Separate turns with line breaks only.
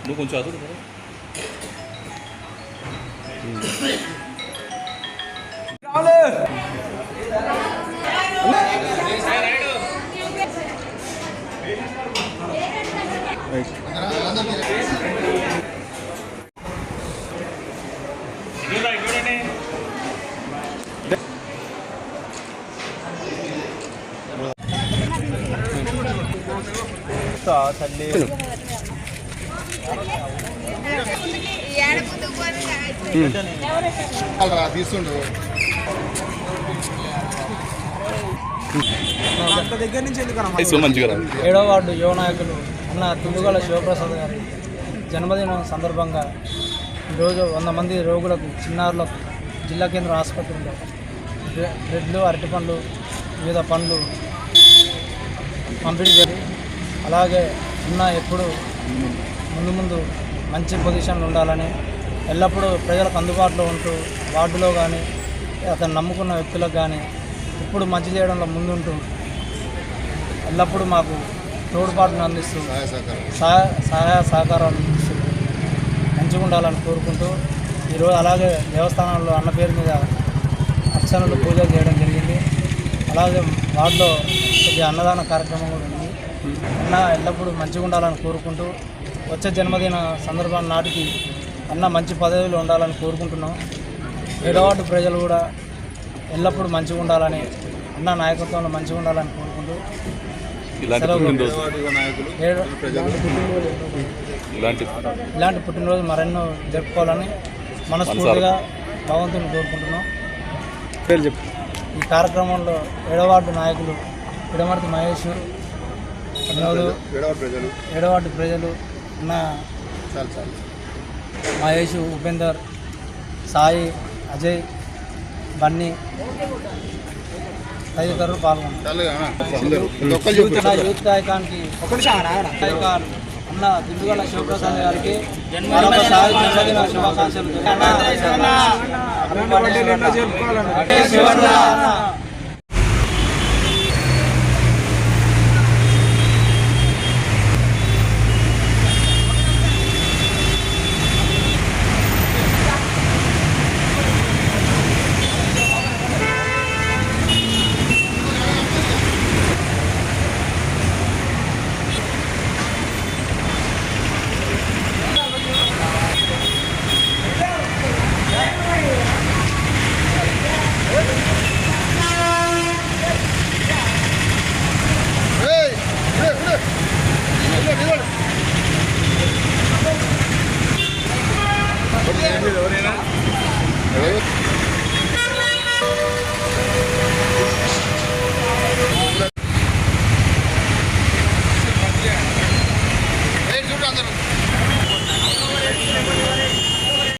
నువ్వు కొంచెం అదురు
ఏడవ వార్డు యువ నాయకులు అన్న తుండుగల శివప్రసాద్ గారి జన్మదినం సందర్భంగా ఈరోజు వంద మంది రోగులకు చిన్నారులకు జిల్లా కేంద్ర ఆసుపత్రిలో బ్రె- బ్రెడ్లు అరటిపండ్లు వివిధ పండ్లు పంపిణీ జరిగి అలాగే అన్న ఎప్పుడు ముందు ముందు మంచి పొజిషన్లో ఉండాలని ఎల్లప్పుడూ ప్రజలకు అందుబాటులో ఉంటూ వార్డులో కానీ అతను నమ్ముకున్న వ్యక్తులకు కానీ ఇప్పుడు మంచి చేయడంలో ముందుంటూ ఎల్లప్పుడూ మాకు తోడ్పాటును అందిస్తూ
సహాయ
సహాయ సహకారాలు అందిస్తూ మంచిగా ఉండాలని కోరుకుంటూ ఈరోజు అలాగే దేవస్థానంలో అన్న పేరు మీద అర్చనలు పూజలు చేయడం జరిగింది. అలాగే వాటిలో కొద్దిగా అన్నదాన కార్యక్రమం కూడా అన్న ఎల్లప్పుడూ మంచిగా ఉండాలని కోరుకుంటూ వచ్చే జన్మదిన సందర్భం నాటికి అన్న మంచి పదవిలో ఉండాలని కోరుకుంటున్నాం. ఏడవాటు ప్రజలు కూడా ఎల్లప్పుడూ మంచిగా ఉండాలని అన్న నాయకత్వంలో మంచిగా ఉండాలని కోరుకుంటూ
ఇలాంటి. పుట్టినరోజు
మరెన్నో జరుపుకోవాలని మనస్ఫూర్తిగా భగవంతుని కోరుకుంటున్నాం.
పేరు చెప్పు.
ఈ కార్యక్రమంలో ఏడవార్డు నాయకులు పిడమర్తి వినోద్
ఏడవ ప్రజలు
ఏడవార్డు ప్రజలు అన్న
చాలు చాలు
మహేష్ ఉపేందర్ సాయి అజయ్ బన్నీ తదితరులు పాల్గొన్నారు నా యూత్ ఐకాన్ అన్న దిండుగల శివప్రసాద్ గారికి మరొకసారి జన్మదిన శుభాకాంక్షలు
little